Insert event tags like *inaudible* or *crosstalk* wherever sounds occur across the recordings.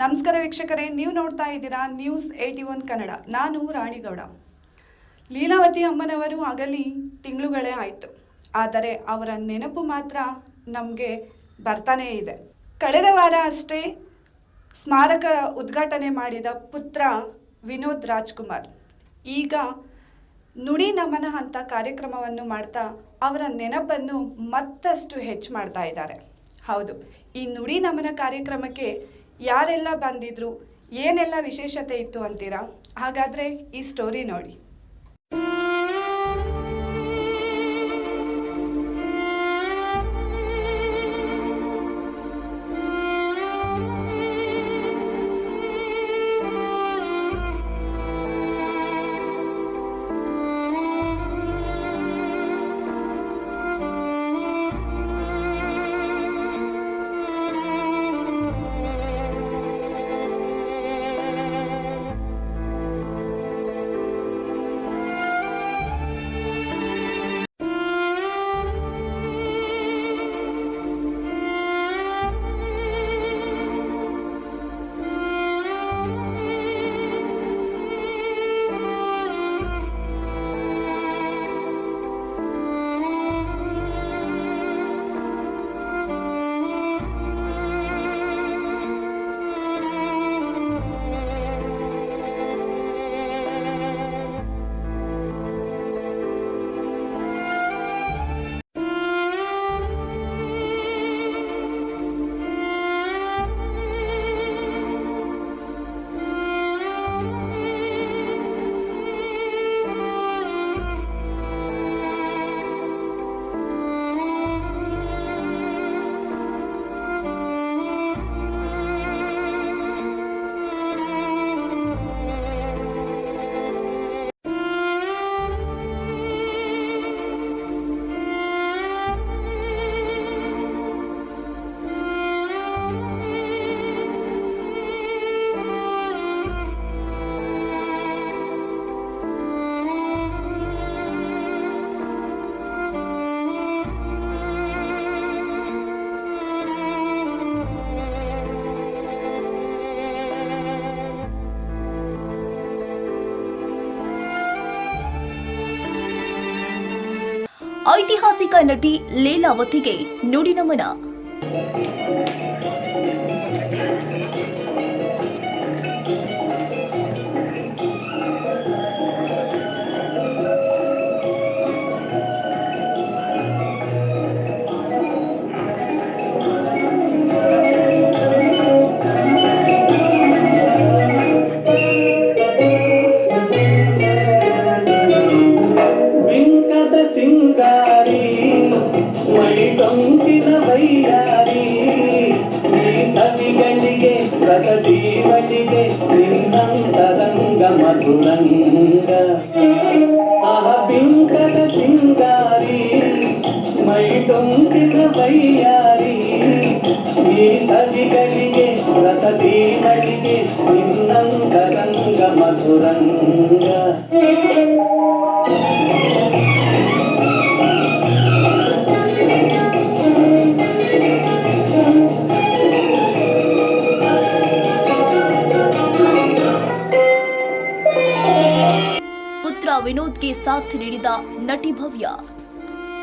ನಮಸ್ಕಾರ ವೀಕ್ಷಕರೇ, ನೀವು ನೋಡ್ತಾ ಇದ್ದೀರಾ ನ್ಯೂಸ್ ಏಯ್ಟಿ ಒನ್ ಕನ್ನಡ. ನಾನು ರಾಣಿಗೌಡ. ಲೀಲಾವತಿ ಅಮ್ಮನವರು ಆಗಲಿ ತಿಂಗಳುಗಳೇ ಆಯಿತು. ಆದರೆ ಅವರ ನೆನಪು ಮಾತ್ರ ನಮಗೆ ಬರ್ತಾನೇ ಇದೆ. ಕಳೆದ ವಾರ ಅಷ್ಟೇ ಸ್ಮಾರಕ ಉದ್ಘಾಟನೆ ಮಾಡಿದ ಪುತ್ರ ವಿನೋದ್ ರಾಜ್ಕುಮಾರ್. ಈಗ ನುಡಿ ನಮನ ಅಂತ ಕಾರ್ಯಕ್ರಮವನ್ನು ಮಾಡ್ತಾ ಅವರ ನೆನಪನ್ನು ಮತ್ತಷ್ಟು ಹೆಚ್ಚು ಮಾಡ್ತಾ ಇದ್ದಾರೆ. ಹೌದು, ಈ ನುಡಿ ನಮನ ಕಾರ್ಯಕ್ರಮಕ್ಕೆ ಯಾರೆಲ್ಲ ಬಂದಿದ್ರು ಏನೆಲ್ಲ ವಿಶೇಷತೆ ಇತ್ತು ಅಂತೀರಾ? ಹಾಗಾದ್ರೆ ಈ ಸ್ಟೋರಿ ನೋಡಿ. ಐತಿಹಾಸಿಕ ನಟಿ ಲೀಲಾವತಿಗೆ ನುಡಿನಮನ ವೆಂಕಟ సురత జీవచితే స్త్రీణం తరంగ మధురంగ అహబింకర సింగారి మై డొంకిన వయ్యారి ఈ సజిగలిగే సురత జీవచితే స్త్రీ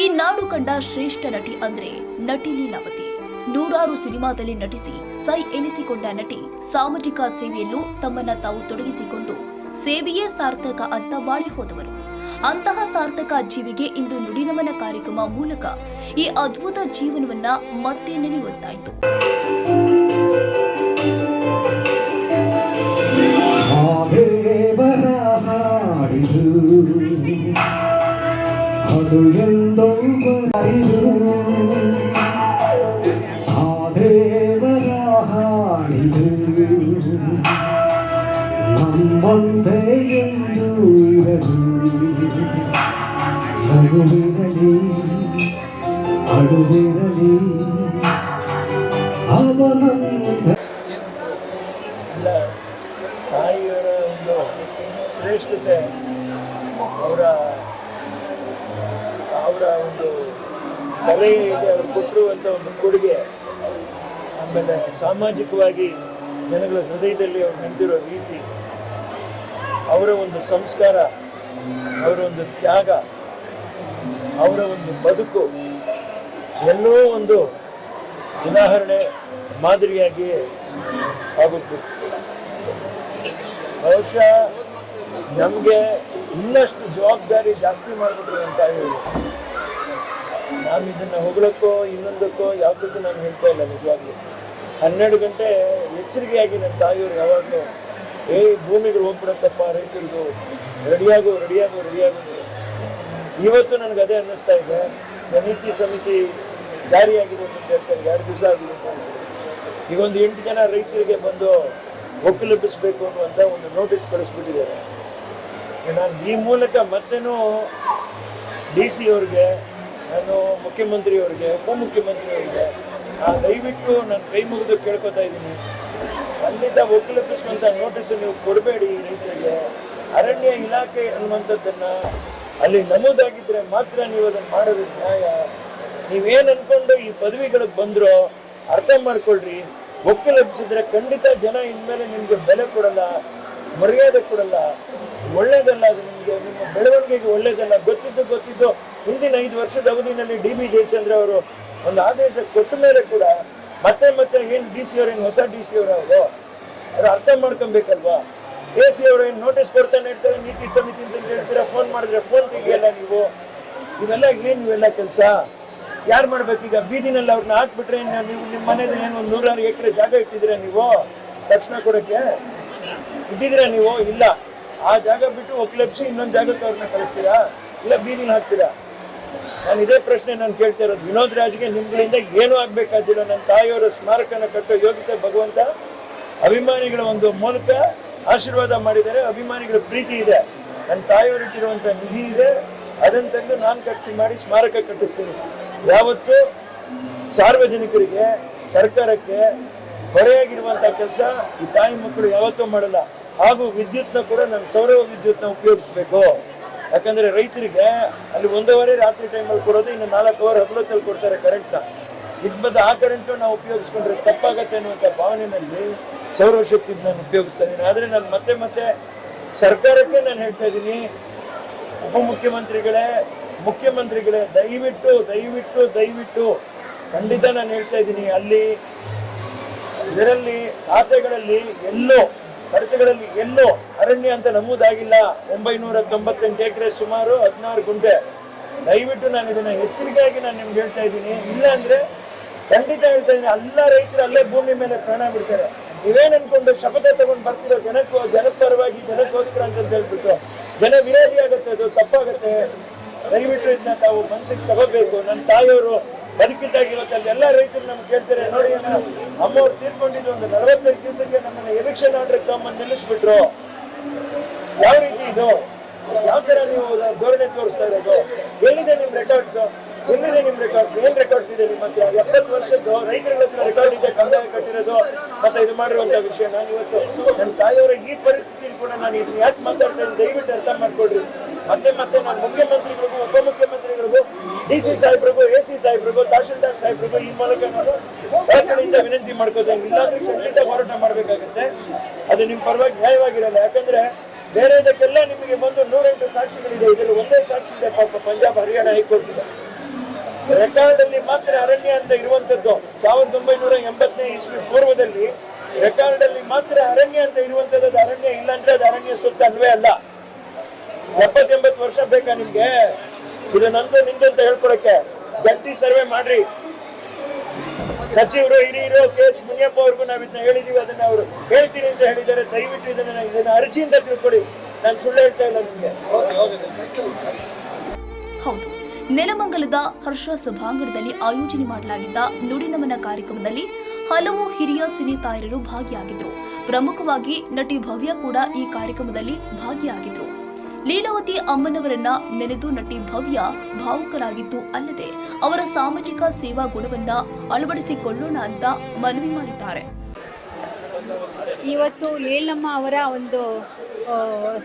ಈ ನಾಡು ಕಂಡ ಶ್ರೇಷ್ಠ ನಟಿ ಅಂದ್ರೆ ನಟಿ ಲೀಲಾವತಿ. ನೂರಾರು ಸಿನಿಮಾದಲ್ಲಿ ನಟಿಸಿ ಸೈ ಎನಿಸಿಕೊಂಡ ನಟಿ ಸಾಮಾಜಿಕ ಸೇವೆಯಲ್ಲೂ ತಮ್ಮನ್ನ ತಾವು ತೊಡಗಿಸಿಕೊಂಡು ಸೇವೆಯೇ ಸಾರ್ಥಕ ಅಂತ ಬಾಳಿ ಹೋದವರು. ಅಂತಹ ಸಾರ್ಥಕ ಜೀವಿಗೆ ಇಂದು ನುಡಿನಮನ ಕಾರ್ಯಕ್ರಮ ಮೂಲಕ ಈ ಅದ್ಭುತ ಜೀವನವನ್ನ ಮತ್ತೆ ನೆನೆಯುವಂತಾಯಿತು ಎಲ್ಲ ತಾಯಿಯರ ಒಂದು ಶ್ರೇಷ್ಠತೆ, ಅವರ ಅವರ ಒಂದು ಕಲೆಗೆ ಅವರು ಕೊಟ್ಟಿರುವಂಥ ಒಂದು ಕೊಡುಗೆ. ಆಮೇಲೆ ಸಾಮಾಜಿಕವಾಗಿ ಜನಗಳ ಹೃದಯದಲ್ಲಿ ಅವ್ರು ನಿಂತಿರೋ ರೀತಿ, ಅವರ ಒಂದು ಸಂಸ್ಕಾರ, ಅವರ ಒಂದು ತ್ಯಾಗ ಅವರ ಒಂದು ಬದುಕು ಎಲ್ಲೋ ಒಂದು ಉದಾಹರಣೆ ಮಾದರಿಯಾಗಿ ಆಗುತ್ತೆ ಬಹುಶಃ ನಮಗೆ ಇನ್ನಷ್ಟು ಜವಾಬ್ದಾರಿ ಜಾಸ್ತಿ ಮಾಡಬೇಕು ಅಂತ ಹೇಳಿ. ನಾನು ಇದನ್ನು ಹೊಗಳಕ್ಕೋ, ಇನ್ನೊಂದಕ್ಕೋ ಯಾವುದಕ್ಕೂ ನಾನು ಹೇಳ್ತಾ ಇಲ್ಲ ನಿಜವಾಗ್ಲೂ. ಹನ್ನೆರಡು ಗಂಟೆ ಎಚ್ಚರಿಕೆಯಾಗಿ ನನ್ನ ತಾಯಿಯವರು ಯಾವಾಗಲೂ ಏ ಭೂಮಿಗಳು ಹೋಗ್ಬಿಡತ್ತಪ್ಪ ರೈತರಿಗೂ. ರೆಡಿಯಾಗು ರೆಡಿಯಾಗು ರೆಡಿಯಾಗು. ಇವತ್ತು ನನಗೆ ಅದೇ ಅನ್ನಿಸ್ತಾ ಇದೆ. ನೀತಿ ಸಮಿತಿ ಜಾರಿಯಾಗಿದೆ ಅಂತ ಹೇಳ್ತಾರೆ ಎರಡು ದಿವಸ ಆಗಿದೆ ಅಂತ. ಈಗ ಒಂದು ಎಂಟು ಜನ ರೈತರಿಗೆ ಬಂದು ಒಕ್ಕಲೆಬ್ಬಿಸ್ಬೇಕು ಅನ್ನುವಂಥ ಒಂದು ನೋಟಿಸ್ ಕಳಿಸ್ಬಿಟ್ಟಿದ್ದಾರೆ. ನಾನು ಈ ಮೂಲಕ ಮತ್ತೇನು ಡಿ ಸಿ ಅವ್ರಿಗೆ, ನಾನು ಮುಖ್ಯಮಂತ್ರಿಯವ್ರಿಗೆ ಉಪಮುಖ್ಯಮಂತ್ರಿಯವ್ರಿಗೆ ಆ ದಯವಿಟ್ಟು ನಾನು ಕೈ ಮುಗಿದು ಕೇಳ್ಕೊತಾ ಇದ್ದೀನಿ. ಅಲ್ಲಿಂದ ಒಕ್ಕಲೆಬ್ಬಿಸುವಂಥ ನೋಟಿಸ್ ನೀವು ಕೊಡಬೇಡಿ ರೈತರಿಗೆ. ಅರಣ್ಯ ಇಲಾಖೆ ಅನ್ನುವಂಥದ್ದನ್ನು ಅಲ್ಲಿ ನಮೂದಾಗಿದ್ದರೆ ಮಾತ್ರ ನೀವು ಅದನ್ನು ಮಾಡೋದು ನ್ಯಾಯ. ನೀವೇನು ಅನ್ಕೊಂಡು ಈ ಪದವಿಗಳಿಗೆ ಬಂದ್ರೋ ಅರ್ಥ ಮಾಡ್ಕೊಳ್ರಿ. ಒಕ್ಕಲೆಬ್ಬಿಸಿದ್ರೆ ಖಂಡಿತ ಜನ ಇನ್ಮೇಲೆ ನಿಮಗೆ ಬೆಲೆ ಕೊಡಲ್ಲ, ಮರ್ಯಾದೆ ಕೊಡಲ್ಲ. ಒಳ್ಳೇದಲ್ಲ ಅದು ನಿಮಗೆ, ನಿಮ್ಮ ಬೆಳವಣಿಗೆಗೆ ಒಳ್ಳೇದಲ್ಲ. ಗೊತ್ತಿದ್ದು ಗೊತ್ತಿದ್ದು ಹಿಂದಿನ ಐದು ವರ್ಷದ ಅವಧಿನಲ್ಲಿ ಡಿ ಬಿ ಜಯಚಂದ್ರ ಅವರು ಒಂದು ಆದೇಶ ಕೊಟ್ಟ ಮೇಲೆ ಕೂಡ ಮತ್ತೆ ಮತ್ತೆ ಏನು ಡಿ ಸಿ ಅವ್ರು, ಏನು ಹೊಸ ಡಿ ಸಿ ಅವರು ಅವರು? ಅರ್ಥ ಮಾಡ್ಕೊಬೇಕಲ್ವಾ ಎ ಸಿ ಅವರು ಏನು ನೋಟಿಸ್ ಕೊಡ್ತಾನೆ ಇರ್ತಾರೆ, ನೀತಿ ಸಮಿತಿ ಅಂತ ಹೇಳ್ತೀರಾ? ಫೋನ್ ಮಾಡಿದ್ರೆ ಫೋನ್ ತೆಗಿಯಲ್ಲ ನೀವು. ಇವೆಲ್ಲ ಏನು ಇವೆಲ್ಲ ಕೆಲಸ? ಯಾರು ಮಾಡ್ಬೇಕೀಗ ಬೀದಿನಲ್ಲಿ ಅವ್ರನ್ನ ಹಾಕ್ಬಿಟ್ರೆ ನೀವು ನಿಮ್ಮ ಮನೇಲಿ ಏನು ಒಂದು ನೂರಾರು ಎಕರೆ ಜಾಗ ಇಟ್ಟಿದ್ದೀರಾ ನೀವು? ತಕ್ಷಣ ಕೊಡೋಕ್ಕೆ? ಇಟ್ಟಿದ್ದೀರಾ ನೀವು? ಇಲ್ಲ. ಆ ಜಾಗ ಬಿಟ್ಟು ಒಕ್ಲೆಪ್ಸಿ ಇನ್ನೊಂದು ಜಾಗಕ್ಕೆ ಅವ್ರನ್ನ ಕಳಿಸ್ತೀರಾ? ಇಲ್ಲ ಬೀದಿನ ಹಾಕ್ತೀರಾ? ನಾನು ಇದೇ ಪ್ರಶ್ನೆ ನಾನು ಕೇಳ್ತಾ ಇರೋದು. ವಿನೋದ್ ರಾಜ್ಗೆ ನಿಮ್ಗಳಿಂದ ಏನೂ ಆಗಬೇಕಾದಿಲ್ಲ. ನನ್ನ ತಾಯಿಯವರ ಸ್ಮಾರಕನ ಕಟ್ಟೋ ಯೋಗ್ಯತೆ ಭಗವಂತ. ಅಭಿಮಾನಿಗಳ ಒಂದು ಮೂಲಕ ಆಶೀರ್ವಾದ ಮಾಡಿದರೆ, ಅಭಿಮಾನಿಗಳ ಪ್ರೀತಿ ಇದೆ. ನನ್ನ ತಾಯಿಯವರು ಇಟ್ಟಿರುವಂಥ ನಿಧಿ ಇದೆ. ಅದನ್ನು ತಂದು ನಾನು ಖರ್ಚು ಮಾಡಿ ಸ್ಮಾರಕ ಕಟ್ಟಿಸ್ತೀನಿ. ಯಾವತ್ತು ಸಾರ್ವಜನಿಕರಿಗೆ, ಸರ್ಕಾರಕ್ಕೆ ಹೊರೆಯಾಗಿರುವಂಥ ಕೆಲಸ ಈ ತಾಯಿ ಮಕ್ಕಳು ಯಾವತ್ತೂ ಮಾಡಲ್ಲ. ಹಾಗೂ ವಿದ್ಯುತ್ನ ಕೂಡ ನಾನು ಸೌರವ ವಿದ್ಯುತ್ನ ಉಪಯೋಗಿಸ್ಬೇಕು. ಯಾಕಂದ್ರೆ ರೈತರಿಗೆ ಅಲ್ಲಿ ಒಂದೂವರೆ ರಾತ್ರಿ ಟೈಮಲ್ಲಿ ಕೊಡೋದು, ಇನ್ನು ನಾಲ್ಕು ಅವರ್ ಹಗಲೊತ್ತಲ್ಲಿ ಕೊಡ್ತಾರೆ ಕರೆಂಟ್ನ ಇದು ಬಂದು ಆ ಕರೆಂಟು ನಾವು ಉಪಯೋಗಿಸ್ಕೊಂಡ್ರೆ ತಪ್ಪಾಗತ್ತೆ ಅನ್ನುವಂಥ ಭಾವನೆಯಲ್ಲಿ ಸೌರಶಕ್ತಿ ನಾನು ಉಪಯೋಗಿಸ್ತಾ ಆದರೆ ನಾನು ಮತ್ತೆ ಮತ್ತೆ ಸರ್ಕಾರಕ್ಕೆ ನಾನು ಹೇಳ್ತಾ ಇದ್ದೀನಿ, ಉಪಮುಖ್ಯಮಂತ್ರಿಗಳೇ, ಮುಖ್ಯಮಂತ್ರಿಗಳೇ, ದಯವಿಟ್ಟು ದಯವಿಟ್ಟು ದಯವಿಟ್ಟು ಖಂಡಿತ ನಾನು ಹೇಳ್ತಾ ಇದ್ದೀನಿ, ಅಲ್ಲಿ ಇದರಲ್ಲಿ ಖಾತೆಗಳಲ್ಲಿ ಎಲ್ಲೋ ಕಡತಗಳಲ್ಲಿ ಎಲ್ಲೋ ಅರಣ್ಯ ಅಂತ ನಮೂದಾಗಿಲ್ಲ. ಒಂಬೈನೂರ ತೊಂಬತ್ತೆಂಟು ಎಕರೆ ಸುಮಾರು ಹದಿನಾರು ಗುಂಟೆ. ದಯವಿಟ್ಟು ನಾನು ಇದನ್ನ ಎಚ್ಚರಿಕೆಯಾಗಿ ನಾನು ನಿಮ್ಗೆ ಹೇಳ್ತಾ ಇದ್ದೀನಿ. ಇಲ್ಲ ಅಂದ್ರೆ ಖಂಡಿತ ಹೇಳ್ತಾ ಇದ್ದೀನಿ ಎಲ್ಲ ರೈತರು ಅಲ್ಲೇ ಭೂಮಿ ಮೇಲೆ ಪ್ರಾಣ ಬಿಡ್ತಾರೆ. ನೀವೇನ್ ಅನ್ಕೊಂಡು ಶಪಥ ತಗೊಂಡು ಬರ್ತಿರೋ ಜನಕ್ಕೂ ಜನಪರವಾಗಿ ಜನಕ್ಕೋಸ್ಕರ ಅಂತ ಹೇಳ್ಬಿಟ್ಟು ಜನ ವಿರೋಧಿ ಆಗುತ್ತೆ, ಅದು ತಪ್ಪಾಗುತ್ತೆ. ದಯವಿಟ್ಟು ಇದನ್ನ ತಾವು ಮನಸ್ಸಿಗೆ ತಗೋಬೇಕು. ನನ್ನ ತಾಯಿಯವರು ಅಲ್ಲಿ ಎಲ್ಲ ರೈತರು ನಮ್ಗೆ ಕೇಳ್ತಾರೆ, ನೋಡಿ ಅಮ್ಮ ಅಮ್ಮವ್ರು ತೀರ್ಕೊಂಡಿದ್ದು ಒಂದು ನಲವತ್ತೈದು ದಿವಸಕ್ಕೆ ನಮ್ಮನ್ನ ಎಲೆಕ್ಷನ್ ಆರ್ಡರ್ ತಗೊಂಬಂದು ನಿಲ್ಲಿಸ್ಬಿಟ್ರು. ಯಾವ ರೀತಿ ಇದು? ಯಾವ ತರ ನೀವು ಧೋರಣೆ ತೋರಿಸ್ತಾ ಇರೋದು? ಎಲ್ಲಿದೆ ನಿಮ್ ರೆಕಾರ್ಡ್ಸ್ ಎಲ್ಲಿದೆ ನಿಮ್ ರೆಕಾರ್ಡ್ಸ್ ಏನ್ ರೆಕಾರ್ಡ್ಸ್ ಇದೆ ನಿಮ್ಮ ಹತ್ರ? ಎಪ್ಪತ್ತು ವರ್ಷದ್ದು ರೈತರುಗಳ ಹತ್ರ ರೆಕಾರ್ಡ್ ಇದೆ, ಕಂದಾಯ ಕಟ್ಟಿರೋದು, ಮತ್ತೆ ಇದು ಮಾಡಿರುವಂತ ವಿಷಯ ನಾನು ಇವತ್ತು ನನ್ನ ತಾಯಿಯವರ ಈ ಪರಿಸ್ಥಿತಿ ಕೂಡ ನಾನು ಇದನ್ನ ಯಾಕೆ ಮಾತಾಡ್ತಾ ಇದ್ದೀನಿ, ದಯವಿಟ್ಟು ಅರ್ಥ ಮಾಡ್ಕೊಡ್ರಿ ಮತ್ತೆ ಮತ್ತೆ ನಾನು ಮುಖ್ಯಮಂತ್ರಿಗಳಿಗೂ, ಉಪಮುಖ್ಯಮಂತ್ರಿಗಳಿಗೂ, ಡಿ ಸಿ ಸಾಹೇಬ್ರಿಗೂ, ಎ ಸಿ ಸಾಹೇಬ್ರಿಗೂ, ತಹಶೀಲ್ದಾರ್ ಸಾಹೇಬ್ರಿಗೂ ಈ ಮೂಲಕ ನಾನು ಕಡೆಯಿಂದ ವಿನಂತಿ ಮಾಡ್ಕೋತೇನೆ ಇಲ್ಲಾಂದ್ರೆ ಖಂಡಿತ ಹೋರಾಟ ಮಾಡ್ಬೇಕಾಗತ್ತೆ. ಅದು ನಿಮ್ ಪರವಾಗಿ ನ್ಯಾಯವಾಗಿರಲ್ಲ. ಯಾಕಂದ್ರೆ ಬೇರೆದಕ್ಕೆಲ್ಲ ನಿಮಗೆ ಬಂದು ನೂರೆಂಟು ಸಾಕ್ಷಿಗಳಿದೆ. ಇದರಲ್ಲಿ ಒಂದೇ ಸಾಕ್ಷಿ ಇದೆ ಪಾಪ ಪಂಜಾಬ್ ಹರಿಯಾಣ ಹೈಕೋರ್ಟ್ ಇದೆ ರೆಕಾರ್ಡ್ ಅಲ್ಲಿ ಮಾತ್ರ ಅರಣ್ಯ ಅಂತ ಇರುವಂತದ್ದು ಸಾವಿರದ ಒಂಬೈನೂರ ಎಂಬತ್ತನೇ ಇಸ್ವಿ ಪೂರ್ವದಲ್ಲಿ ರೆಕಾರ್ಡ್ ಅಲ್ಲಿ ಮಾತ್ರ ಅರಣ್ಯ ಅಂತ ಇರುವಂತದ್ದು ಅದು ಅರಣ್ಯ ಇಲ್ಲ ಅಂದ್ರೆ ಅದು ಅರಣ್ಯ ಸುತ್ತ ಅಲ್ವೇ ಅಲ್ಲ. ಎಪ್ಪತ್ತೆಂಬತ್ತು ವರ್ಷ ಬೇಕಾ ನಿಮ್ಗೆ? ಇದು ನಂದು ನಿಂದು ಅಂತ ಹೇಳ್ಕೊಡಕ್ಕೆ ಜಂಟಿ ಸರ್ವೆ ಮಾಡ್ರಿ. ಸಚಿವರು ಹಿರಿಯರು ಕೆ ಎಚ್ ಮುನಿಯಪ್ಪ ಅವ್ರಿಗೂ ನಾವು ಇದನ್ನ ಹೇಳಿದೀವಿ ಅದನ್ನ ಅವರು ಹೇಳ್ತೀನಿ ಅಂತ ಹೇಳಿದ್ದಾರೆ. ದಯವಿಟ್ಟು ಇದನ್ನ ಇದನ್ನ ಅರ್ಜಿಯಿಂದ ತಿಳ್ಕೊಡಿ. ನಾನು ಸುಳ್ಳು ಹೇಳ್ತಾ ಇಲ್ಲ ನಿಮ್ಗೆ. ಹೌದು. ನೆಲಮಂಗಲದ ಹರ್ಷ ಸಭಾಂಗಣದಲ್ಲಿ ಆಯೋಜನೆ ಮಾಡಲಾಗಿದ್ದ ನುಡಿನಮನ ಕಾರ್ಯಕ್ರಮದಲ್ಲಿ ಹಲವು ಹಿರಿಯ ಸಿನಿ ತಾಯರರು ಭಾಗಿಯಾಗಿದ್ದರು. ಪ್ರಮುಖವಾಗಿ ನಟಿ ಭವ್ಯ ಕೂಡ ಈ ಕಾರ್ಯಕ್ರಮದಲ್ಲಿ ಭಾಗಿಯಾಗಿದ್ರು. ಲೀಲಾವತಿ ಅಮ್ಮನವರನ್ನ ನೆನೆದು ನಟಿ ಭವ್ಯ ಭಾವುಕರಾಗಿದ್ದು ಅಲ್ಲದೆ ಅವರ ಸಾಮಾಜಿಕ ಸೇವಾ ಗುಣವನ್ನ ಅಳವಡಿಸಿಕೊಳ್ಳೋಣ ಅಂತ ಮನವಿ ಮಾಡಿದ್ದಾರೆ. ಇವತ್ತು ಲೀಲಮ್ಮ ಅವರ ಒಂದು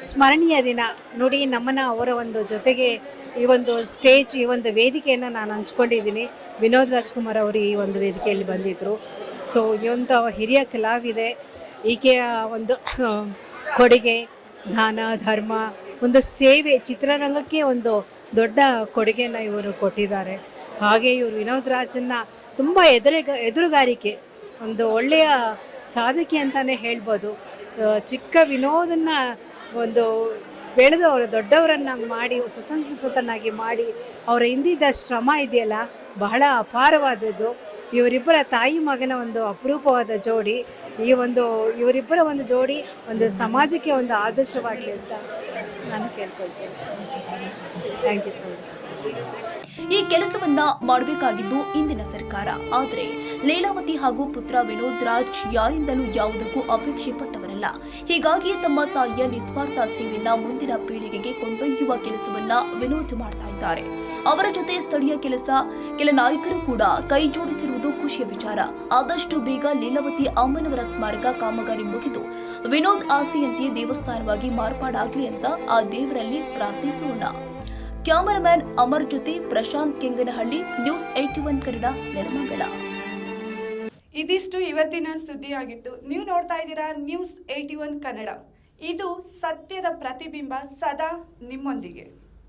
ಸ್ಮರಣೀಯ ದಿನ, ನುಡಿ ನಮನ ಅವರ ಒಂದು ಜೊತೆಗೆ ಈ ಒಂದು ಸ್ಟೇಜ್ ಈ ಒಂದು ವೇದಿಕೆಯನ್ನು ನಾನು ಹಂಚ್ಕೊಂಡಿದ್ದೀನಿ. ವಿನೋದ್ ರಾಜ್ಕುಮಾರ್ ಅವರು ಈ ಒಂದು ವೇದಿಕೆಯಲ್ಲಿ ಬಂದಿದ್ದರು ಸೊ ಇವಂಥ ಹಿರಿಯ ಕಲಾವಿದೆ, ಈಕೆಯ ಒಂದು, *clears throat* ಕೊಡುಗೆ, ದಾನ, ಧರ್ಮ, ಒಂದು ಸೇವೆ, ಚಿತ್ರರಂಗಕ್ಕೆ ಒಂದು ದೊಡ್ಡ ಕೊಡುಗೆಯನ್ನು ಇವರು ಕೊಟ್ಟಿದ್ದಾರೆ. ಹಾಗೆ ಇವರು ವಿನೋದ್ ರಾಜನ್ನ ತುಂಬ ಎದುರುಗ ಎದುರುಗಾರಿಕೆ, ಒಂದು ಒಳ್ಳೆಯ ಸಾಧಕಿ ಅಂತಲೇ ಹೇಳ್ಬೋದು. ಚಿಕ್ಕ ವಿನೋದನ್ನ ಒಂದು ಬೆಳೆದು ಅವರ ದೊಡ್ಡವರನ್ನ ಮಾಡಿ, ಸುಸಂಸ್ಕೃತನಾಗಿ ಮಾಡಿ, ಅವರ ಹಿಂದಿದ್ದ ಶ್ರಮ ಇದೆಯಲ್ಲ, ಬಹಳ ಅಪಾರವಾದದ್ದು. ಇವರಿಬ್ಬರ ತಾಯಿ ಮಗನ ಒಂದು ಅಪರೂಪವಾದ ಜೋಡಿ, ಈ ಒಂದು, ಇವರಿಬ್ಬರ ಒಂದು ಜೋಡಿ ಒಂದು ಸಮಾಜಕ್ಕೆ ಒಂದು ಆದರ್ಶವಾಗಲಿ ಅಂತ ನಾನು ಕೇಳ್ಕೊಳ್ತೇನೆ. ಥ್ಯಾಂಕ್ ಯು ಸೊ ಮಚ್ ಈ ಕೆಲಸವನ್ನ ಮಾಡಬೇಕಾಗಿದ್ದು ಇಂದಿನ ಸರ್ಕಾರ. ಆದರೆ ಲೀಲಾವತಿ ಹಾಗೂ ಪುತ್ರ ವಿನೋದ್ ರಾಜ್ ಯಾರಿಂದಲೂ ಯಾವುದಕ್ಕೂ ಅಪೇಕ್ಷೆ ಪಟ್ಟವರಲ್ಲ ಹೀಗಾಗಿ ತಮ್ಮ ತಾಯಿಯ ನಿಸ್ವಾರ್ಥ ಸೇವೆಯನ್ನ ಮುಂದಿನ ಪೀಳಿಗೆಗೆ ಕೊಂಡೊಯ್ಯುವ ಕೆಲಸವನ್ನ ವಿನೋದ್ ಮಾಡ್ತಾ ಇದ್ದಾರೆ. ಅವರ ಜೊತೆ ಸ್ಥಳೀಯ ಕೆಲಸ, ಕೆಲ ನಾಯಕರು ಕೂಡ ಕೈ ಜೋಡಿಸಿರುವುದು ಖುಷಿಯ ವಿಚಾರ. ಆದಷ್ಟು ಬೇಗ ಲೀಲಾವತಿ ಅಮ್ಮನವರ ಸ್ಮಾರಕ ಕಾಮಗಾರಿ ಮುಗಿದು ವಿನೋದ್ ಆಸೆಯಂತೆ ದೇವಸ್ಥಾನವಾಗಿ ಮಾರ್ಪಾಡಾಗಲಿ ಅಂತ ಆ ದೇವರಲ್ಲಿ ಪ್ರಾರ್ಥಿಸೋಣ. ಕ್ಯಾಮರಾಮ್ಯಾನ್ ಅಮರ್ ಜೊತೆ Prashanth Kenganahalli, news eighty one Kannada Nelamangala ಇದಿಷ್ಟು ಇವತ್ತಿನ ಸುದ್ದಿಯಾಗಿತ್ತು. ನೀವು ನೋಡ್ತಾ ಇದ್ದೀರಾ ನ್ಯೂಸ್ ಏಯ್ಟಿ ಒನ್ ಕನ್ನಡ. ಇದು ಸತ್ಯದ ಪ್ರತಿಬಿಂಬ ಸದಾ ನಿಮ್ಮೊಂದಿಗೆ.